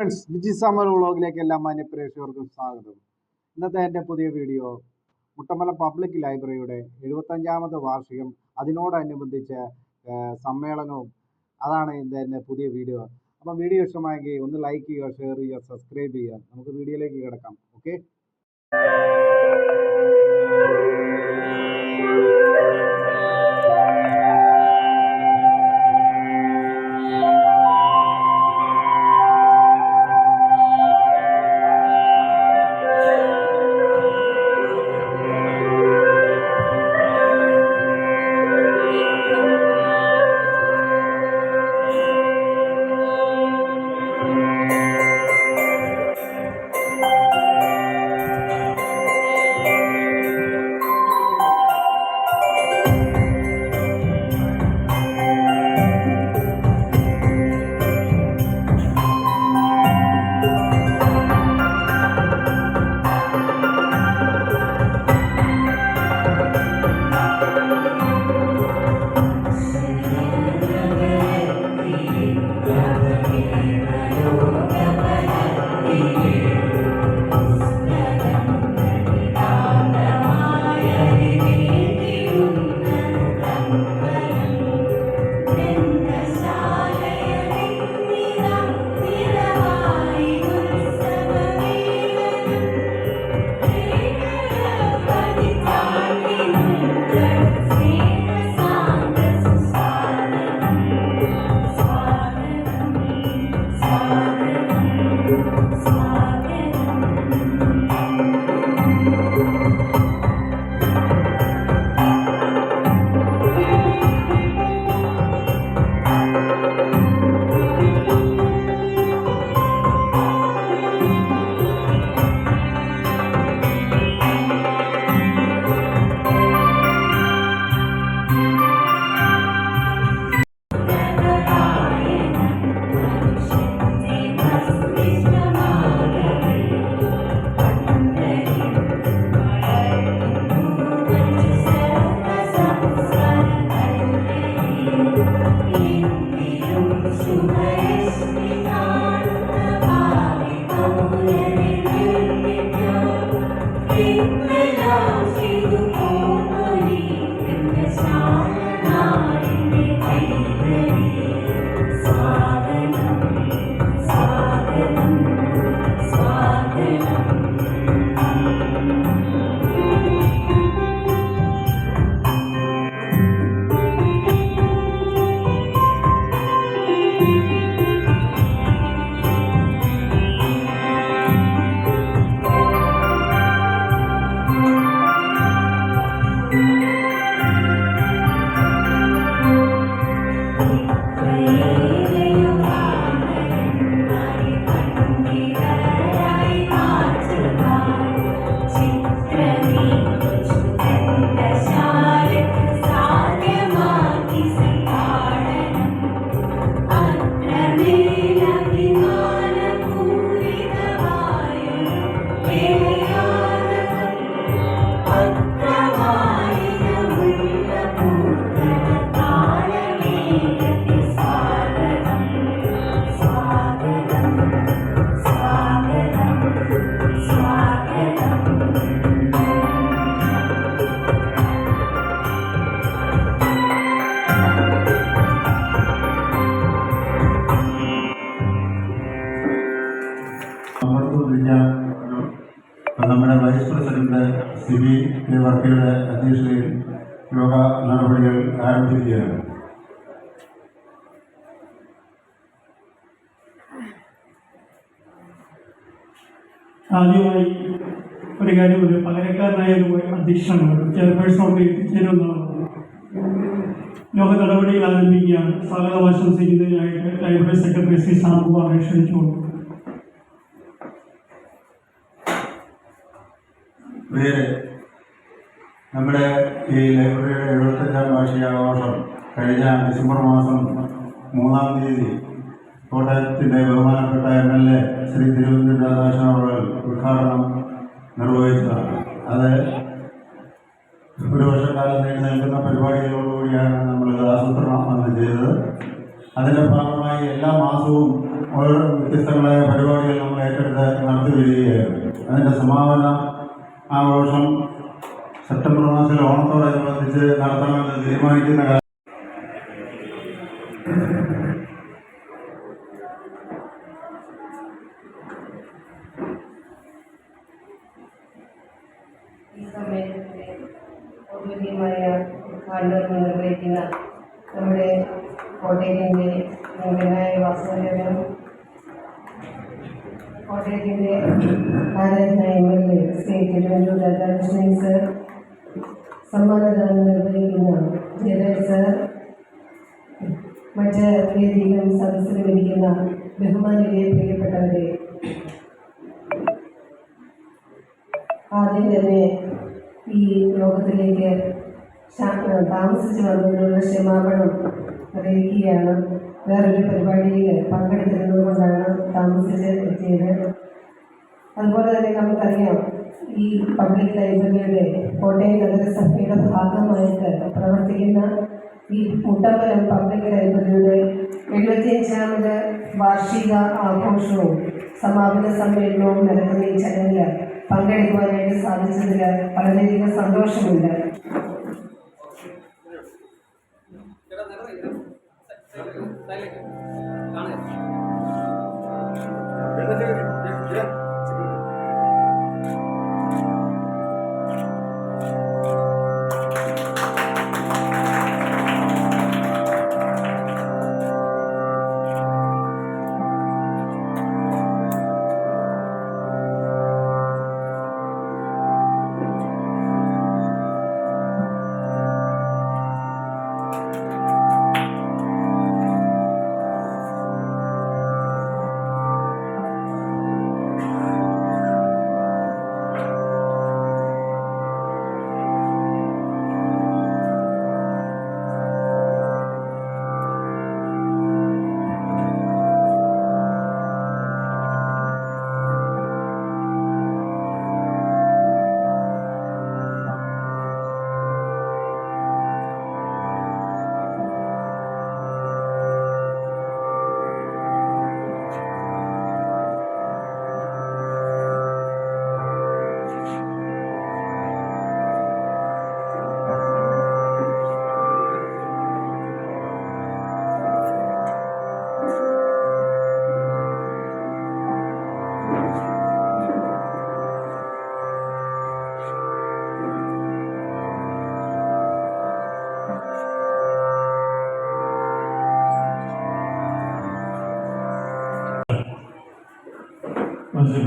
Friends Viji Samar വ്ളോഗിലേക്ക് എല്ലാ മാന്യ പ്രേക്ഷകർക്കും സ്വാഗതം. ഇന്നത്തെ എന്റെ പുതിയ വീഡിയോ മുട്ടമല പബ്ലിക് ലൈബ്രറിയുടെ എഴുപത്തഞ്ചാമത് വാർഷികം. അതിനോടനുബന്ധിച്ച സമ്മേളനവും അതാണ് ഇന്ന് എന്റെ പുതിയ വീഡിയോ. അപ്പം വീഡിയോ ഇഷ്ടമായെങ്കിൽ ഒന്ന് ലൈക്ക് ചെയ്യുക ഷെയർ ചെയ്യുക സബ്സ്ക്രൈബ് ചെയ്യുക. നമുക്ക് വീഡിയോയിലേക്ക് കിടക്കാം. ഓക്കെ ആദ്യമായി ഒരു കാര്യം ഒരു പകരക്കാരനായ ഒരു അധ്യക്ഷനാണ്. ചെയർപേഴ്സണോട് എത്തിച്ചേരുന്നതാണ് ലോക നടപടികൾ ആരംഭിക്കുകയാണ്. സ്വാഗതം ആശംസിക്കുന്നതിനായിട്ട് ലൈബ്രറി സെക്രട്ടറി ശ്രീ സാംബുബാബെ ക്ഷണിച്ചുകൊണ്ട് നമ്മുടെ ഈ ലൈബ്രറിയുടെ എഴുപത്തഞ്ചാം വാർഷികാഘോഷം കഴിഞ്ഞ ഡിസംബർ മാസം മൂന്നാം തീയതി കോട്ടയത്തിന്റെ ബഹുമാനപ്പെട്ട M L A Shri Thiruvananthapuram Radhakrishnan അവർ ഉദ്ഘാടനം നിർവഹിച്ചതാണ് അത് ഒരു വർഷക്കാലം നീണ്ടു നിൽക്കുന്ന പരിപാടികളോടുകൂടിയാണ് നമ്മൾ ആസൂത്രണം അന്ന് ചെയ്തത്. അതിന്റെ ഭാഗമായി എല്ലാ മാസവും ഓരോ വ്യത്യസ്തങ്ങളായ പരിപാടികൾ നമ്മൾ ഏറ്റെടുത്ത് നടത്തി വരികയായിരുന്നു അതിന്റെ സമാപന ആഘോഷം സെപ്റ്റംബർ മാസത്തിൽ ഓണത്തോടനുബന്ധിച്ച് നടത്തണമെന്ന് തീരുമാനിക്കുന്ന ഔദ്യോഗികമായ ഉദ്ഘാടനം നിർവഹിക്കുന്ന നമ്മുടെ കോട്ടയത്തിന്റെ മംഗലായ വാസുദേവനും കോട്ടയത്തിന്റെ ആരാധനായ എം ശ്രീ തിരുവഞ്ചൂർ രാധാകൃഷ്ണൻ സർ സമ്മാനദാനം നിർവഹിക്കുന്ന ജയരാജ് സർ മറ്റ് വേദിയിലും സദസ്സിലും ഇരിക്കുന്ന ബഹുമാനിയെ പ്രിയപ്പെട്ടവരെ ആദ്യം തന്നെ ഈ ലോകത്തിലേക്ക് താമസിച്ചു വന്നതിനുള്ള ക്ഷമാപണം അറിയിക്കുകയാണ്. വേറൊരു പരിപാടിയിൽ പങ്കെടുത്തിരുന്നത് കൊണ്ടാണ് താമസിച്ച് എത്തിയത്. അതുപോലെ തന്നെ നമുക്കറിയാം ഈ പബ്ലിക് ലൈബ്രറിയുടെ കോട്ടയം നഗരസഭയുടെ ഭാഗമായിട്ട് പ്രവർത്തിക്കുന്ന ഈ മുട്ടമ്പലം പബ്ലിക് ലൈബ്രറിയുടെ എഴുപത്തിയഞ്ചാമത് വാർഷിക ആഘോഷവും സമാപന സമ്മേളനവും നടക്കുന്ന ഈ ചടങ്ങിൽ പങ്കെടുക്കുവാനായിട്ട് സാധിച്ചതിൽ വളരെയധികം സന്തോഷമുണ്ട്. என்ன செய்ய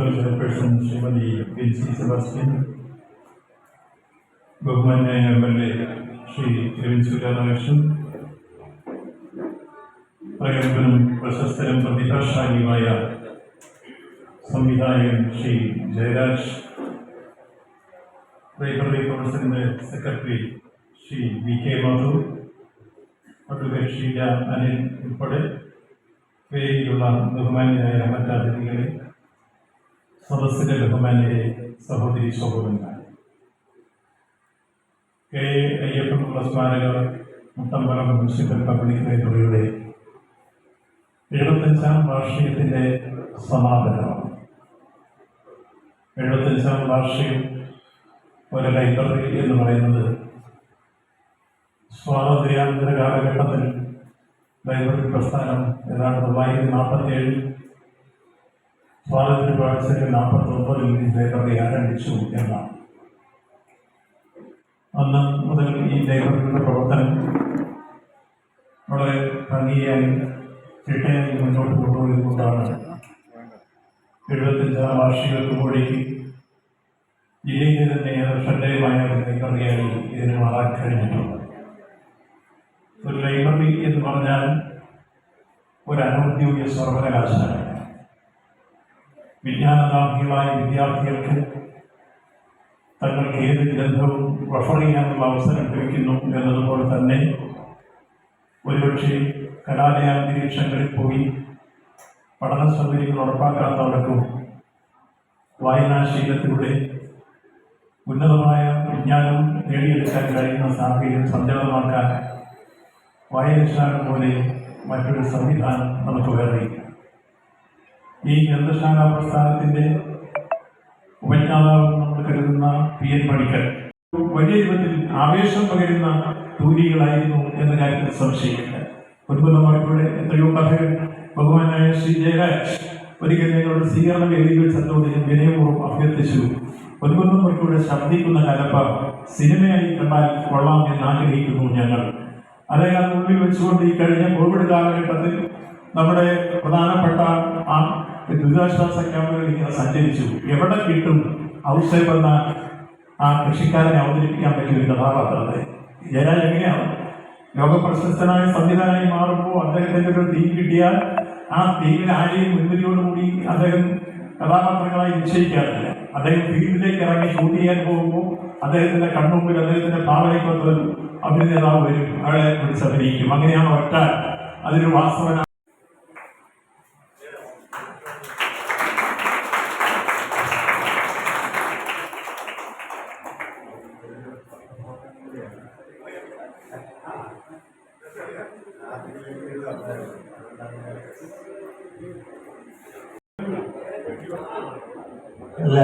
മുനിസിപ്പൽ ചെയർപേഴ്സൺ ശ്രീമതി ബിൻസി സെബാസ്റ്റ്യൻ ബഹുമാന്യ M L A Shri Ravindra Radhakrishnan പ്രഗത്ഭനും പ്രശസ്തരും പ്രതിഭാശാലിയുമായ സംവിധായകൻ ശ്രീ ജയരാജ് ലൈബ്രറി കൗൺസിലിന്റെ secretary Shri V K Madhu advocate Sheeja Anil ഉൾപ്പെടെ വേദിയിലുള്ള ബഹുമാന്യരായ മറ്റതിഥികളെ സദസ്സിലെ ബഹുമാന്യരെ സഹോദരി സഹോദരന്മാർ കെ. അയ്യപ്പനുള്ള സ്മാരക മുട്ടമ്പലം മുനിസിപ്പൽ പബ്ലിക് ലൈബ്രറിയുടെ എഴുപത്തഞ്ചാം വാർഷികത്തിന്റെ സമാപനമാണ്. എഴുപത്തഞ്ചാം വാർഷികം ഒരു ലൈബ്രറി എന്ന് പറയുന്നത് സ്വാതന്ത്ര്യാനന്തര കാലഘട്ടത്തിൽ ലൈബ്രറി പ്രസ്ഥാനം ഏതാണ്ട് തൊള്ളായിരത്തി നാൽപ്പത്തി ഏഴിൽ സ്വാതന്ത്ര്യ പാഴ്സയിൽ നാൽപ്പത്തി ഒമ്പതിൽ ലൈബ്രറി ആരംഭിച്ചു എന്നാണ് അന്ന് മുതൽ ഈ ലൈബ്രറിയുടെ പ്രവർത്തനം വളരെ ഭംഗിയായി ചിട്ടയായി മുന്നോട്ട് കൊണ്ടുപോയതുകൊണ്ടാണ് എഴുപത്തഞ്ചാം വാർഷികത്തോടേക്ക് ജില്ലയിലെ തന്നെ ഏറെ ശ്രദ്ധേയമായ ഒരു ലൈബ്രറിയായി ഇതിന് മാറാൻ കഴിഞ്ഞിട്ടുണ്ട്. ഒരു ലൈബ്രറി എന്ന് പറഞ്ഞാൽ ഒരു അനൗദ്യോഗിക സർവകലാശാല വിജ്ഞാനകാംക്ഷികളായ വിദ്യാർത്ഥികൾക്ക് തങ്ങൾക്ക് ഏത് ഗ്രന്ഥവും റഫർ ചെയ്യാനുള്ള അവസരം ലഭിക്കുന്നു എന്നതുപോലെ തന്നെ ഒരുപക്ഷെ കലാലയ അന്തരീക്ഷങ്ങളിൽ പോയി പഠന സൗകര്യങ്ങൾ ഉറപ്പാക്കാത്തവർക്കും വായനാശീലത്തിലൂടെ ഉന്നതമായ വിജ്ഞാനം നേടിയെടുക്കാൻ കഴിയുന്ന സാഹചര്യം സംജാതമാക്കാൻ വായനശാല പോലെ മറ്റൊരു സംവിധാനം നമുക്ക് വേറെയില്ല. ഈ ഗ്രന്ഥശാല പ്രസ്ഥാനത്തിന്റെ ഉപജ്ഞാതാവ് നമ്മൾ കരുതുന്ന പി എൻ പണിക്കർ. വലിയ രൂപത്തിൽ ആവേശം പകരുന്ന തൂലികളായിരുന്നു എന്ന കാര്യത്തിൽ സംശയമില്ല. പൊൻകുന്നമാരുടെ എത്രയോ കഥകൾ ബഹുമാനായ ശ്രീ ജയരാജ് ഒരിക്കൽ ഞങ്ങളുടെ സ്വീകരണ ചെന്നോട് ഞാൻ വിനയപൂർവം അഭ്യർത്ഥിച്ചു. പൊൻകുന്നമ്മയ്ക്കൂടെ ശബ്ദിക്കുന്ന കലപ്പ സിനിമയായി കണ്ടാൽ കൊള്ളാം എന്ന് ആഗ്രഹിക്കുന്നു ഞങ്ങൾ. അദ്ദേഹം മുമ്പിൽ വെച്ചുകൊണ്ട് ഈ കഴിഞ്ഞ കോവിഡ് കാലഘട്ടത്തിൽ നമ്മുടെ പ്രധാനപ്പെട്ട ആ ദുരിതാശ്വാസ ക്യാമ്പുകളിൽ ഇങ്ങനെ സഞ്ചരിച്ചു. എവിടെ കിട്ടും? ഔഷധം എന്ന ആ കൃഷിക്കാരനെ അവതരിപ്പിക്കാൻ പറ്റിയ ഒരു കഥാപാത്രത്തെ. ജയരാജ് എങ്ങനെയാണ് ലോകപ്രശസ്തനായ സംവിധാനമായി മാറുമ്പോൾ അദ്ദേഹത്തിന്റെ ഒരു തീ കിട്ടിയാൽ ആ തീയിൽ ആരെയും മുൻവിധിയോടുകൂടി അദ്ദേഹം കഥാപാത്രങ്ങളായി നിശ്ചയിക്കാറില്ല. അദ്ദേഹം ഫീൽഡിലേക്ക് ഇറങ്ങി ഷൂട്ട് ചെയ്യാൻ പോകുമ്പോൾ അദ്ദേഹത്തിന്റെ കൺമുമ്പിൽ അദ്ദേഹത്തിന്റെ ഭാവനയ്ക്കൊത്ത അഭിനേതാവ് വരും. അയാളെ വിളിച്ച് അഭിനയിക്കും അങ്ങനെയാണ് ഒറ്റ അതിന് വാസ്തവന അല്ല.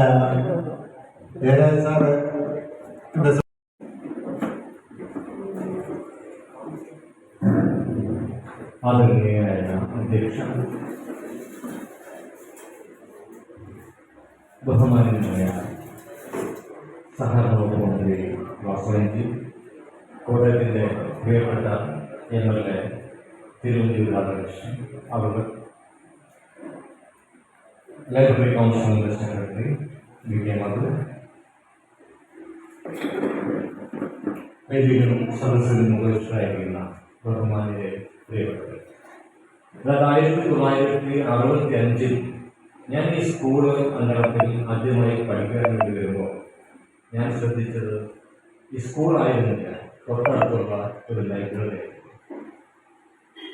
ജയരാജ് സാറ് ഇവിടെ ആദരണീയനായ അധ്യക്ഷ. ബഹുമാനീയനായ സഹകരണ വകുപ്പ് മന്ത്രി വാസവൻജി കോട്ടയത്തിന്റെ പ്രിയപ്പെട്ട M L A Thiruvanchoor Radhakrishnan our library കൗൺസിലിന്റെ സെക്രട്ടറി വി കെ മധു വേദിയിലും സദസ്സിലും മുഖേഷരായിരിക്കുന്ന ബഹുമാനിയെ പ്രിയപ്പെട്ടത് അതായത് ആയിരത്തി തൊള്ളായിരത്തി അറുപത്തി അഞ്ചിൽ ഞാൻ ഈ സ്കൂൾ അങ്കണത്തിൽ ആദ്യമായി പഠിക്കാൻ വേണ്ടി വരുമ്പോൾ ഞാൻ ശ്രദ്ധിച്ചത് ഈ സ്കൂളായിരുന്നില്ല തൊട്ടടുത്തുള്ള ഒരു ലൈബ്രറി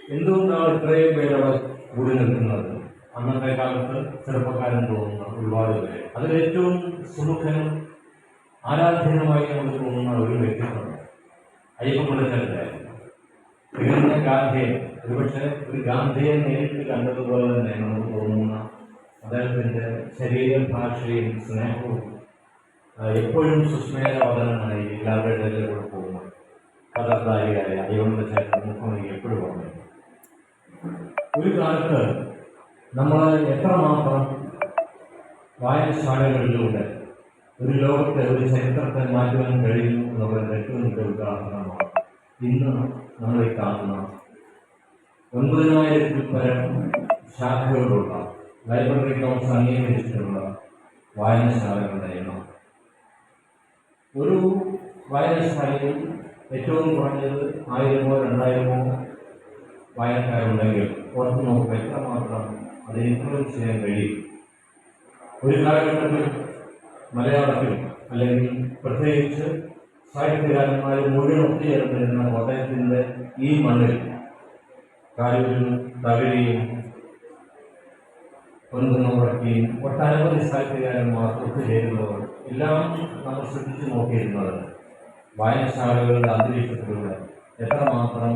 എന്തുകൊണ്ടാണ് ഇത്രയും പേരവിടെ കൂടി നിൽക്കുന്നത്? അന്നത്തെ കാലത്ത് ചെറുപ്പക്കാരൻ തോന്നുന്ന ഒരുപാട് അതിലേറ്റവും സുമുഖനും ആരാധ്യനുമായി നമുക്ക് തോന്നുന്ന ഒരു വ്യക്തിത്വം. അയ്യപ്പപിള്ളച്ചനായിരുന്നു തികഞ്ഞ ഗാന്ധിയൻ ഒരുപക്ഷെ ഒരു ഗാന്ധിയെ നേരിട്ട് കണ്ടതുപോലെ തന്നെ നമുക്ക് തോന്നുന്ന അദ്ദേഹത്തിന്റെ ശരീരഭാഷയും സ്നേഹവും എപ്പോഴും സുസ്മേരവദനായി എല്ലാവരുടെ ഇടയിലൂടെ പോകുന്നു. കഥകാരിയായ അയ്യപ്പന്റെ ചേട്ടൻ മുഖമണി എപ്പോഴും പറഞ്ഞു ഒരു കാലത്ത് നമ്മൾ എത്രമാത്രം വായനശാലകളിലൂടെ ഒരു ലോകത്തെ ഒരു ചരിത്രത്തെ മാറ്റുവാൻ കഴിയുന്നു എന്നുള്ള ഏറ്റവും ഉദാഹരണമാണ്. ഇന്ന് നമ്മളെ കാണുന്ന ഒൻപതിനായിരത്തിൽ പരം ശാഖകളുള്ള ലൈബ്രറി കൗൺസിൽ അംഗീകരിച്ചിട്ടുള്ള വായനശാലകളുടെ എണ്ണം. ഒരു വായനശാലയിൽ ഏറ്റവും കുറഞ്ഞത് ആയിരമോ രണ്ടായിരമോ വായനക്കാരുണ്ടെങ്കിൽ പുറത്തു നോക്കുക എത്രമാത്രം അത് ഇൻഫ്ലുവൻസ് ചെയ്യാൻ കഴിയും? ഒരു കാലഘട്ടത്തിൽ മലയാളത്തിൽ അല്ലെങ്കിൽ പ്രത്യേകിച്ച് സാഹിത്യകാരന്മാർ മുഴുവൻ ഒത്തുചേർന്നിരുന്ന കോട്ടയത്തിന്റെ ഈ മണ്ണിൽ കാലൂരും തകഴിയും പൊൻകുന്നമുറക്കിയും ഒട്ടനവധി സാഹിത്യകാരന്മാർ ഒത്തുചേരുന്നവർ എല്ലാം നമ്മൾ ശ്രദ്ധിച്ചു നോക്കിയിരുന്നത്. വായനശാലകളുടെ അന്തരീക്ഷത്തിലൂടെ എത്രമാത്രം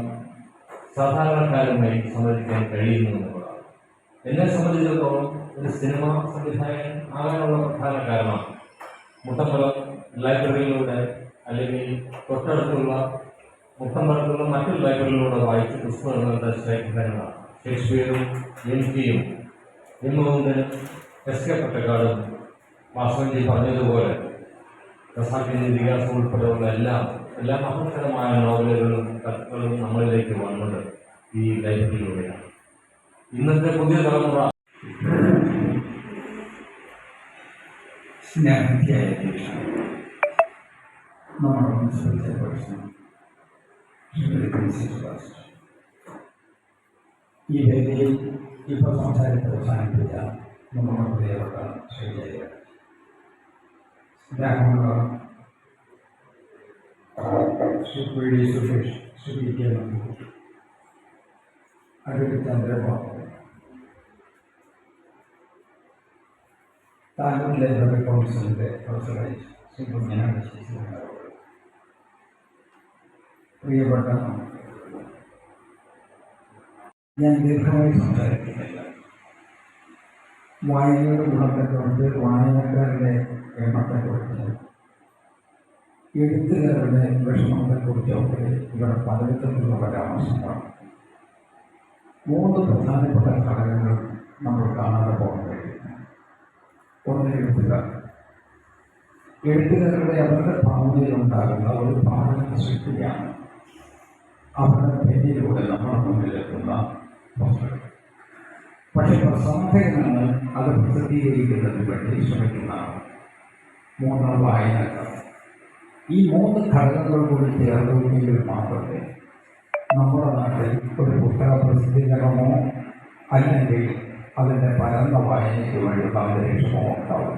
സാധാരണക്കാരുമായി സംവദിക്കാൻ കഴിയുന്നു എന്നുള്ളതാണ്. എന്നെ സംബന്ധിച്ചിടത്തോളം ഒരു സിനിമ സംവിധായകൻ ആകാനുള്ള പ്രധാന കാരണം മുട്ടമ്പലം ലൈബ്രറിയിലൂടെ അല്ലെങ്കിൽ തൊട്ടടുത്തുള്ള മുട്ടമ്പലത്തുള്ള മറ്റു ലൈബ്രറിയിലൂടെ വായിച്ച പുസ്തകങ്ങളുടെ ശേഖരങ്ങളാണ്. ഷേക്സ്പിയറും എം ടിയും എന്നുകൊണ്ട് എസ് കെ പട്ടക്കാടും വാസവൻജി പറഞ്ഞതുപോലെ പ്രസാദിന്റെ ഇതിഹാസം ഉൾപ്പെടെയുള്ള എല്ലാം എല്ലാ മഹത്തരമായ നോവലുകളും കഥകളും നമ്മളിലേക്ക് വന്നത് ഈ ലൈബ്രറിയിലൂടെയാണ്. ഇന്നത്തെ പുതിയ തലമുറ സ്നേഹത്തിയായ അധ്യക്ഷ നമ്മുടെ ഈ വേദിയിൽ ഇപ്പോൾ സംസാരിച്ച് അവസാനിപ്പിച്ച നമ്മുടെ പ്രിയപ്പെട്ട ശ്രീ ജയ സ്നേഹമുള്ള Shri P D Suresh Shri P K Nandu advocate Chandrababu taluk library കൗൺസിലിന്റെ പ്രസിഡന്റ് ശ്രീ ശശിധരൻ പ്രിയപ്പെട്ട ഞാൻ ദീർഘമായി സംസാരിക്കുന്നില്ല വായനയുടെ ഗുണത്തെക്കുറിച്ച് വായനക്കാരുടെ എണ്ണത്തെക്കുറിച്ച് എഴുത്തുകാരുടെ വിഷമത്തെക്കുറിച്ചൊക്കെ ഇവിടെ പലവിധത്തിലുള്ള പരാമർശങ്ങളാണ് മൂന്ന് പ്രധാനപ്പെട്ട ഘടകങ്ങൾ നമ്മൾ കാണാതെ പോകാൻ കഴിയും എഴുത്തുകാർ എഴുത്തുകാരുടെ അവരുടെ ഭാവനയിലുണ്ടാകുന്ന ഒരു ഭാവന സൃഷ്ടിയാണ് അവരുടെ പേരിലൂടെ നമ്മുടെ മുന്നിലെത്തുന്ന പുസ്തകം പക്ഷെ പ്രസാധകനാണ് അത് പ്രസിദ്ധീകരിക്കുന്നതിന് വേണ്ടി ശ്രമിക്കുന്നതാണ് മൂന്നാം വായനക്കാർ ഈ മൂന്ന് ഘടകങ്ങൾ കൂടി ചേർന്നുണ്ടെങ്കിൽ മാത്രമേ നമ്മുടെ നാട്ടിൽ ഒരു പുസ്തക പ്രസിദ്ധീകരണമോ അല്ലെങ്കിൽ അതിന്റെ പരന്ന വായനയ്ക്ക് വേണ്ടിയുള്ള അന്തരീക്ഷമോ ഉണ്ടാവുക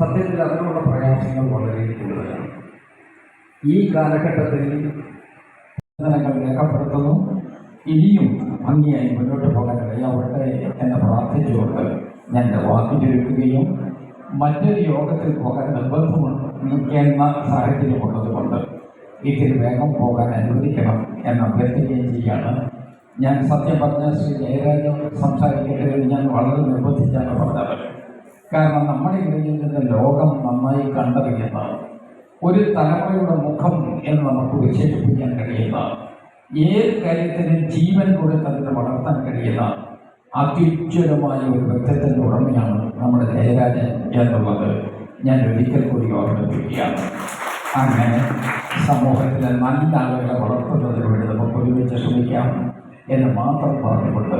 സത്യത്തിൽ അതിനുള്ള പ്രയാസങ്ങൾ വളരെ കൂടുതലാണ്. ഈ കാലഘട്ടത്തിൽ പ്രവർത്തനങ്ങൾ രേഖപ്പെടുത്തുന്നു. ഇനിയും ഭംഗിയായി മുന്നോട്ട് പോകാൻ കഴിയാവട്ടെ എന്ന് പ്രാർത്ഥിച്ചുകൊണ്ട് ഞാൻ എന്റെ വാക്ക് ചുരുക്കുകയും മറ്റൊരു യോഗത്തിൽ പോകാൻ നിർബന്ധമുള്ള സാഹചര്യമുള്ളതുകൊണ്ട് ഇതിൽ വേഗം പോകാൻ അനുവദിക്കണം എന്ന് അഭ്യർത്ഥിക്കുകയും ചെയ്യാണ് ഞാൻ സത്യം പറഞ്ഞ ശ്രീ ജയരാജൻ സംസാരിക്കട്ടെ ഞാൻ വളരെ നിർബന്ധിച്ചാണ് പറഞ്ഞത്. കാരണം നമ്മുടെ ഇടയിൽ നിന്ന് ലോകം നന്നായി കണ്ടറിയുന്ന ഒരു തലമുറയുടെ മുഖം എന്ന് നമുക്ക് വിശേഷിപ്പിക്കാൻ കഴിയുന്ന ഏത് കാര്യത്തിനും ജീവൻ കൊടുത്ത് അതിനെ വളർത്താൻ കഴിയുന്ന അത്യുജ്വലമായ ഒരു വ്യക്തിത്വത്തിന്റെ ഉടമയാണ് നമ്മുടെ ജയരാജൻ എന്നുള്ളത് ഞാൻ ഒരിക്കൽ കൂടി ഓർമ്മിപ്പിക്കുകയാണ്. അങ്ങനെ സമൂഹത്തിലെ നല്ല ആളുകളെ വളർത്തുന്നതിന് വേണ്ടി നമുക്ക് ഒരുമിച്ച് ശ്രമിക്കാം. എന്ന് മാത്രം പറഞ്ഞുകൊണ്ട്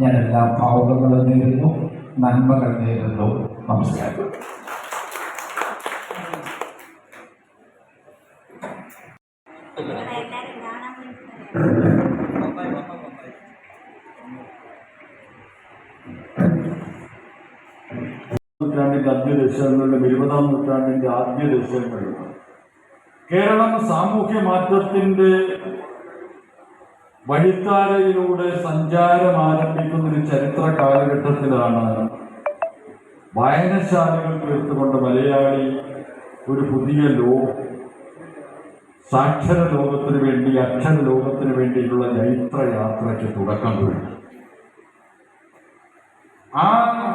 ഞാൻ എല്ലാ ഭാവുകങ്ങളും നേരുന്നു നന്മകൾ നേരുന്നു. നമസ്കാരം. നൂറ്റാണ്ടിന്റെ അന്ത്യ ദശകങ്ങളിലും ഇരുപതാം നൂറ്റാണ്ടിന്റെ ആദ്യ ദശകങ്ങളിലും കേരളം സാമൂഹ്യ മാറ്റത്തിന്റെ വഴിത്താരയിലൂടെ സഞ്ചാരം ആരംഭിക്കുന്ന ഒരു ചരിത്ര കാലഘട്ടത്തിലാണ് വായനശാലകൾ തീർത്തുകൊണ്ട് മലയാളി ഒരു പുതിയ ലോകം. സാക്ഷര ലോകത്തിനു വേണ്ടി അക്ഷര ലോകത്തിനു വേണ്ടിയിട്ടുള്ള ചൈത്രയാത്രയ്ക്ക് തുടക്കം കുറിച്ചു. ആ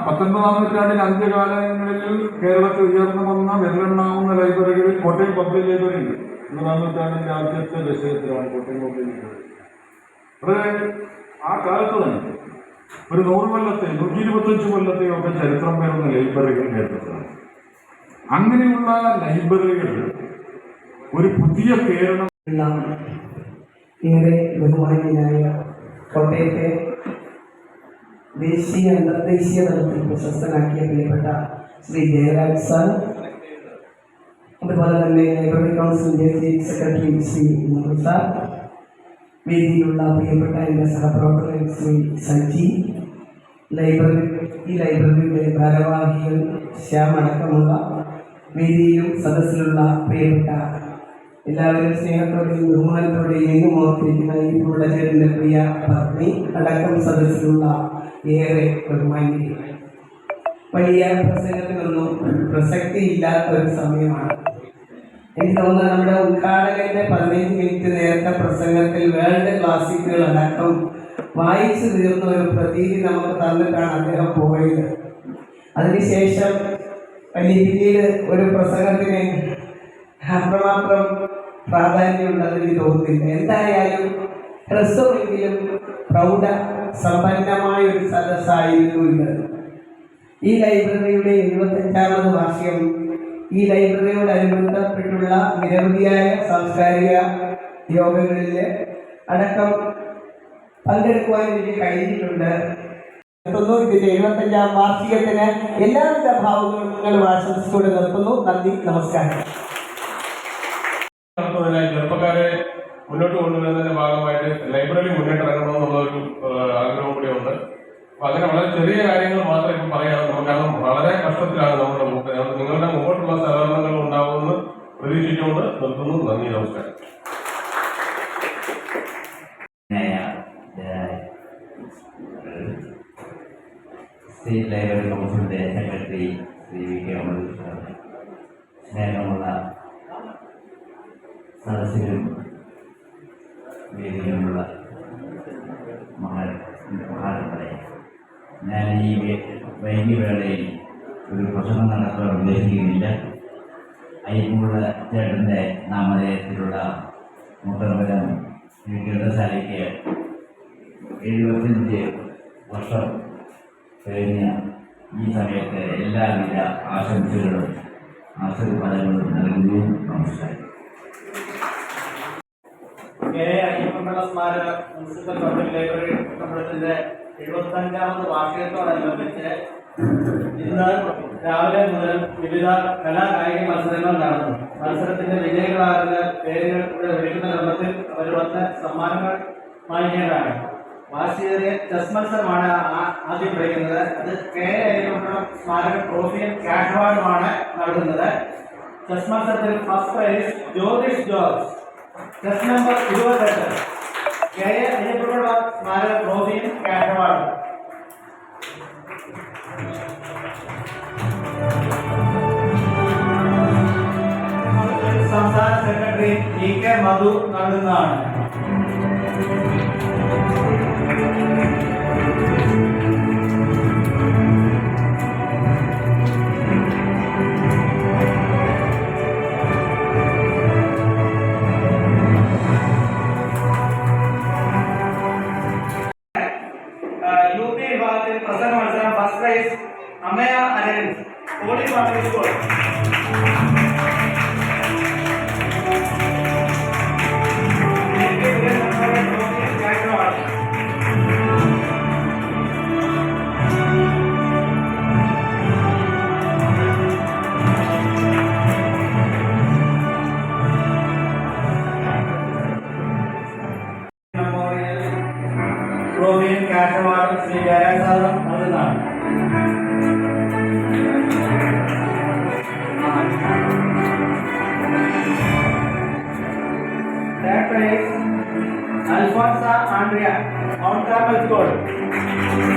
പത്തൊൻപതാം നൂറ്റാണ്ടിൽ അന്ത്യകാലങ്ങളിൽ കേരളത്തിൽ ഉയർന്നു വന്ന വിരലെണ്ണാവുന്ന ലൈബ്രറികളിൽ കോട്ടയം പബ്ലിക് ലൈബ്രറി ഉണ്ട് ഒൻപതാം നൂറ്റാണ്ടിന്റെ ആദ്യത്തെ ദശകത്തിലാണ് കോട്ടയം പബ്ലിക് ലൈബ്രറി. അവിടെ ആ കാലത്ത് തന്നെ ഒരു നൂറ് കൊല്ലത്തെ നൂറ്റി ഇരുപത്തഞ്ച് കൊല്ലത്തെയോ ഒക്കെ ചരിത്രം വരുന്ന ലൈബ്രറികൾ കേരളത്തിലാണ്. അങ്ങനെയുള്ള ലൈബ്രറികൾ ഒരു പുതിയ കേരളം ഏറെ ബഹുമാന്യനായ കോട്ടയത്തെ ദേശീയ അന്തർദേശീയ തലത്തിൽ പ്രശസ്തനാക്കിയ പ്രിയപ്പെട്ട ശ്രീ ജയരാജ് സാർ അതുപോലെ തന്നെ ലൈബ്രറി കൗൺസിലിന്റെ ചീഫ് സെക്രട്ടറി ശ്രീ സാർ വേദിയിലുള്ള പ്രിയപ്പെട്ട എന്റെ സഹപ്രവർത്തകൻ ശ്രീ സജി. ലൈബ്രറി ഈ ലൈബ്രറിയുടെ ഭാരവാഹികൾ ശ്യാം അടക്കമുള്ള വേദിയിലും സദസ്സിലുള്ള പ്രിയപ്പെട്ട എല്ലാവരും സ്നേഹത്തോടെയും ബഹുമാനത്തോടെയും എങ്ങും ഓർത്തിരിക്കുന്ന ഈ പുള്ളചേരിന്റെ പ്രിയ പത്നി അടക്കം സദസ്സിലുള്ള ഏറെ ബഹുമാന്യ വലിയ പ്രസംഗത്തിനൊന്നും പ്രസക്തിയില്ലാത്ത ഒരു സമയമാണ്. എനിക്ക് തോന്നുന്നത് നമ്മുടെ ഉദ്ഘാടകന്റെ പതിനഞ്ച് മിനിറ്റ് നേരത്തെ പ്രസംഗത്തിൽ വേൾഡ് ക്ലാസിക്കുകൾ അടക്കം വായിച്ചു തീർന്ന ഒരു പ്രതീതി നമുക്ക് തന്നിട്ടാണ് അദ്ദേഹം പോയത്. അതിനുശേഷം പിന്നീട് ഒരു പ്രസംഗത്തിന് അത്രമാത്രം പ്രാധാന്യമുണ്ടെന്ന് തോന്നുന്നില്ല. എന്തായാലും ഹ്രസ്വമെങ്കിലും പ്രൗഢ സമ്പന്നമായ ഒരു സദസ്സായിരുന്നു ഇത് ഈ ലൈബ്രറിയുടെ എഴുപത്തഞ്ചാമത് വാർഷികം ഈ ലൈബ്രറിയോട് ലൈബ്രറിയോടനുബന്ധപ്പെട്ടുള്ള നിരവധിയായ സാംസ്കാരിക യോഗങ്ങളിൽ അടക്കം പങ്കെടുക്കുവാൻ എനിക്ക് കഴിഞ്ഞിട്ടുണ്ട്. എഴുപത്തഞ്ചാം വാർഷികത്തിന് എല്ലാവിധ ഭാവങ്ങളും ആശംസിച്ചുകൊണ്ട് നിർത്തുന്നു. നന്ദി നമസ്കാരം. ചെറുപ്പക്കാരെ മുന്നോട്ട് കൊണ്ടുവരുന്നതിന്റെ ഭാഗമായിട്ട് ലൈബ്രറി മുന്നിട്ടിറങ്ങണമെന്നുള്ള ഒരു അപ്പൊ അങ്ങനെ വളരെ ചെറിയ കാര്യങ്ങൾ മാത്രമേ ഇപ്പം പറയാതെ നമുക്ക് കാരണം വളരെ കഷ്ടത്തിലാണ് നമ്മുടെ മുമ്പ്. നിങ്ങളുടെ മുമ്പോട്ടുള്ള സഹകരണങ്ങൾ ഉണ്ടാവുമെന്ന് പ്രതീക്ഷിച്ചുകൊണ്ട് നിർത്തുന്നു. നന്ദി നമസ്കാരം. സ്റ്റേറ്റ് ലൈബ്രറി കൗൺസിലിന്റെ secretary Shri V K Amruthakrishnan സ്നേഹമുള്ള സദസ്സിലും വേദിയിലുമുള്ള മഹാ ഞാൻ ഈ വൈകി വേളയിൽ ഒരു പ്രസംഗം നടത്താൻ ഉദ്ദേശിക്കുന്നില്ല. അയ്യപ്പുള്ള ചേട്ടന്റെ നാമധേയത്തിലുള്ള മുട്ടമ്പലം ഗ്രന്ഥശാലയ്ക്ക് എഴുപത്തഞ്ച് വർഷം കഴിഞ്ഞ ഈ സമയത്ത് എല്ലാവിധ ആശംസകളും ആശീർവാദങ്ങളും നൽകുന്നു. നമസ്കാരം. കെ അയ്യപ്പൻപിള്ള സ്മാരക മുനിസിപ്പൽ പബ്ലിക് ലൈബ്രറി കമ്പളത്തിന്റെ എഴുപത്തി അഞ്ചാമത് വാർഷികത്തോടനുബന്ധിച്ച് ഇന്ന് രാവിലെ മുതൽ വിവിധ കലാകായിക മത്സരങ്ങൾ നടന്നു. മത്സരത്തിന്റെ വിജയികളാകുന്ന പേരുകൾ ഇവിടെ വിളിക്കുന്ന ക്രമത്തിൽ അവർ സമ്മാനങ്ങൾ വാങ്ങിയതാണ്. വാശിയേറിയ ചെസ് മത്സരമാണ് ആദ്യം വിളിക്കുന്നത് അത് കെ അയ്യപ്പൻപിള്ള സ്മാരക ട്രോഫിയും ക്യാഷ് അവാർഡുമാണ് നൽകുന്നത് ചെസ് മത്സരത്തിൽ first prize Jyothish George. Chess number ഇരുപത്തെട്ട്. കെ എ അയ്യപ്പനുള്ള സ്മാരക ട്രോഫിയും ക്യാഷ് സംസ്ഥാന സെക്രട്ടറി ഇ കെ മധു നൽകുന്നതാണ്. യു ട്രോഫിയും ക്യാഷ് അവാർഡും ശ്രീ ജയരാജ് സാർ നൽകുന്നതാണ് Third prize, Alfonso Andrea, Mount Carmel School.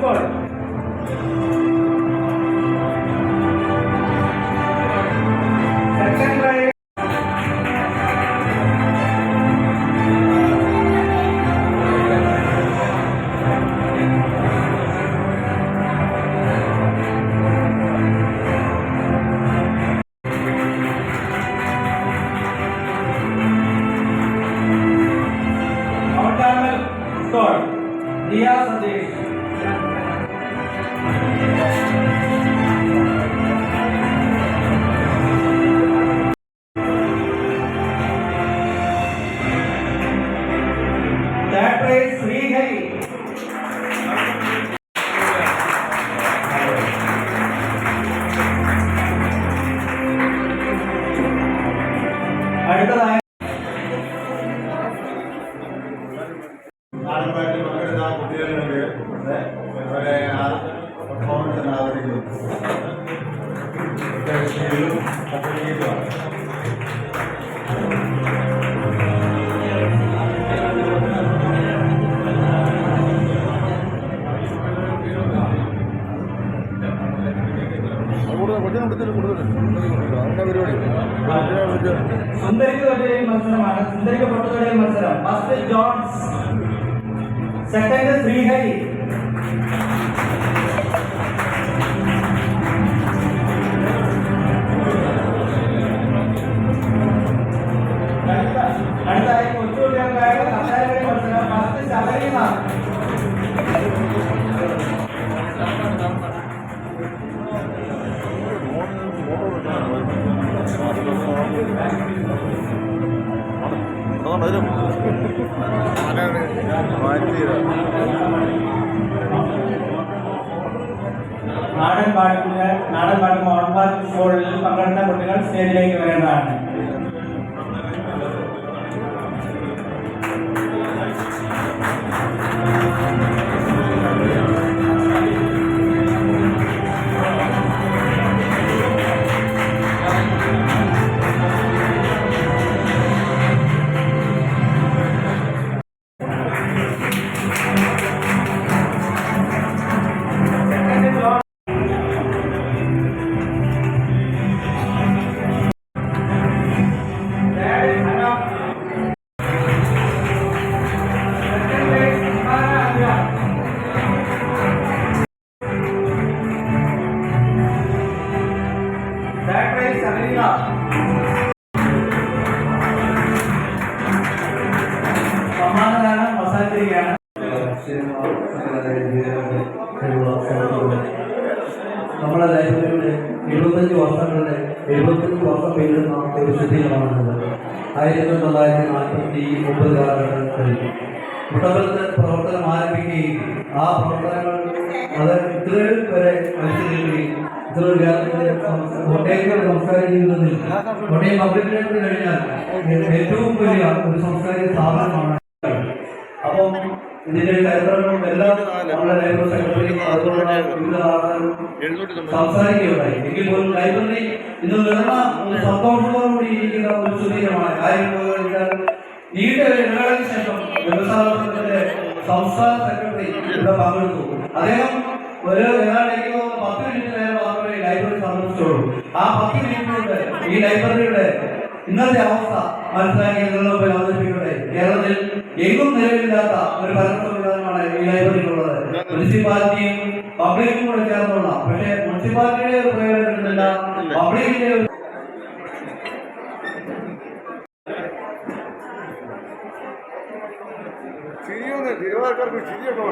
করে। ఫస్ట్ జాన్స్ సెకండ్ శ్రీహరి அடுத்த கொச்சூர் ஃபர்ஸ்ட் சபரிமா മത്സരം ഫസ്റ്റ് ശബരിമ നാടൻ പാട്ടിന് നാടൻ പാട്ട് മോഡൽ പാട്ട് ഷോകളിൽ പങ്കെടുത്ത കുട്ടികൾ സ്റ്റേജിലേക്ക് വരേണ്ടതാണ് ഇതിന്റെ എല്ലാം നമ്മുടെ ലൈബ്രറി സെക്രട്ടറി അതുപോലുള്ള വിവിധ സംസാരിക്കുകയുണ്ടായി. ലൈബ്രറി ഇന്ന് നിറഞ്ഞ സന്തോഷത്തോടുകൂടി ഇരിക്കുന്ന ഒരു സുദീരമാണ് കാര്യം വെച്ചാൽ നീണ്ട ഇടവേളയ്ക്ക് ശേഷം വ്യവസായത്തിന്റെ സംസ്ഥാന സെക്രട്ടറി ഇവിടെ പങ്കെടുത്തു. അദ്ദേഹം ഒരു ഏതാണ്ടെങ്കിലും പത്ത് മിനിറ്റ് നേരം മാത്രമേ ലൈബ്രറി സന്ദർശിച്ചുള്ളൂ. ആ പത്ത് മിനിറ്റ് കൊണ്ട് ഈ ലൈബ്രറിയുടെ ഇന്നത്തെ അവസ്ഥ മനസ്സിലാക്കി നിങ്ങളുടെ മുമ്പിൽ അവതരിപ്പിക്കട്ടെ? കേരളത്തിൽ എങ്ങും നിലവിലില്ലാത്ത ഒരു ഭരണസംവിധാനമാണ് ഈ ലൈബ്രറിക്കുള്ളത് മുനിസിപ്പാലിറ്റിയും പബ്ലിക്കും കൂടെ ചേർന്നുള്ള പക്ഷേ മുനിസിപ്പാലിറ്റിയുടെ ഒരു പ്രയോജനം കിട്ടുന്നില്ല പബ്ലിക്കിന്റെ ഒരു ചിരിയൊന്നും തിരുവാർക്കാർക്ക് ചിരിയൊക്കെ